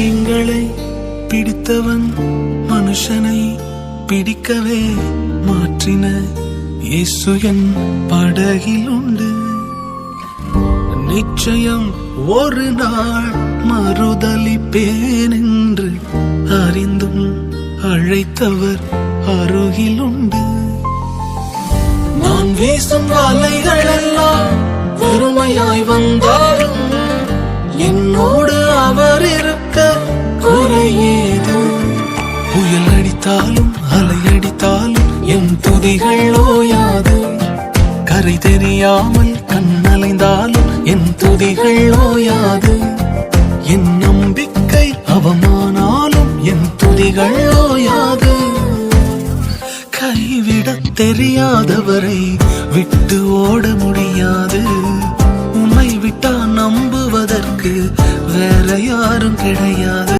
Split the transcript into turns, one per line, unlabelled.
எங்களை பிடித்தவன் மனுஷனை பிடிக்கவே மாற்றின இயேசு என் படகில் உண்டு. நிச்சயம் ஒரு நாள் மறுதலிப்பேன் என்று அறிந்தும் அழைத்தவர் அருகில் உண்டு. நான் வீசும் வலைகள் எல்லாம் வெறுமையாய் வந்தாலும் என்னோ அவர் இருக்க குறையேது புயல் அடித்தாலும் அலை அடித்தாலும் என் துதிகள் ஓயாது கரை தெரியாமல் கண்ணலைந்தாலும் என் துதிகள் ஓயாது என் நம்பிக்கை அவமானாலும் என் துதிகள் ஓயாது கைவிட தெரியாதவரை விட்டு ஓட முடியாது. உன்னை விட்டா நம்புவதற்கு வேற யாரும் கிடையாது.